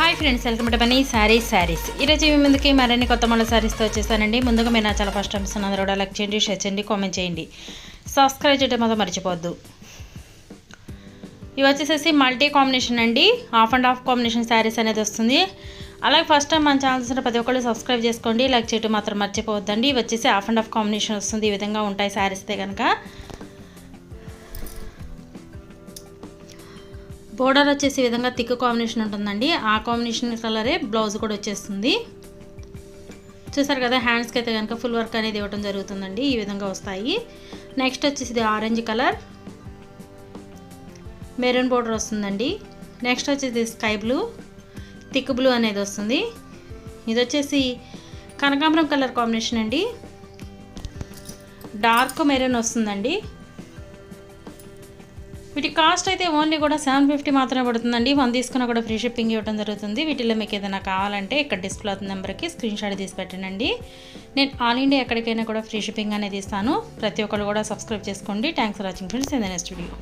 Hi friends welcome to Bunny sarees sarees ఈరోజు మీ ముందుకి మరిన్ని కొత్త మళ్ళీ శారీస్తో వచ్చేసానండి ముందుగా మీరు నా చాలా ఫస్ట్ టైమ్స్ అందరూ కూడా లైక్ చేయండి షేర్ చేయండి కామెంట్ చేయండి. సబ్స్క్రైబ్ చేయడం మాత్రం మర్చిపోవద్దు. ఇవి వచ్చేసేసి మల్టీ కాంబినేషన్ అండి. Half and half combination saris అనేది వస్తుంది. అలాగే ఫస్ట్ టైం మన ఛానల్స్ ప్రతి ఒక్కళ్ళు సబ్స్క్రైబ్ చేసుకోండి. లైక్ చేయడం మాత్రం మర్చిపోవద్దండి. ఇవి వచ్చేసి హాఫ్ అండ్ ఆఫ్ కాంబినేషన్ వస్తుంది. ఈ విధంగా ఉంటాయి శారీస్తే కనుక బోర్డర్ వచ్చేసి విధంగా థిక్ కాంబినేషన్ ఉంటుందండి. ఆ కాంబినేషన్ కలరే బ్లౌజ్ కూడా వచ్చేస్తుంది. చూసారు కదా హ్యాండ్స్కి అయితే కనుక ఫుల్ వర్క్ అనేది ఇవ్వడం జరుగుతుందండి. ఈ విధంగా వస్తాయి. నెక్స్ట్ వచ్చేసి ఇది ఆరెంజ్ కలర్. మెరూన్ బోర్డర్ వస్తుందండి. నెక్స్ట్ వచ్చేసి స్కై బ్లూ. థిక్ బ్లూ అనేది వస్తుంది. ఇది వచ్చేసి కనకాంబరం కలర్ కాంబినేషన్ అండి. డార్క్ మెరూన్ వస్తుందండి. వీటి కాస్ట్ అయితే ఓన్లీ కూడా సెవెన్ ఫిఫ్టీ మాత్రమే పడుతుందండి. వన్ తీసుకున్న కూడా ఫ్రీ షిప్పింగ్ ఇవ్వడం జరుగుతుంది. వీటిలో మీకు ఏదైనా కావాలంటే ఇక్కడ డిస్ప్లే అవుతున్న నెంబర్కి స్క్రీన్ షాట్ తీసి పెట్టండి నేను ఆల్ ఇండియా ఎక్కడికైనా కూడా ఫ్రీ షిప్పింగ్ అనేది ఇస్తాను. ప్రతి ఒక్కరు కూడా సబ్స్క్రైబ్ చేసుకోండి. Thanks for watching friends. In the next video.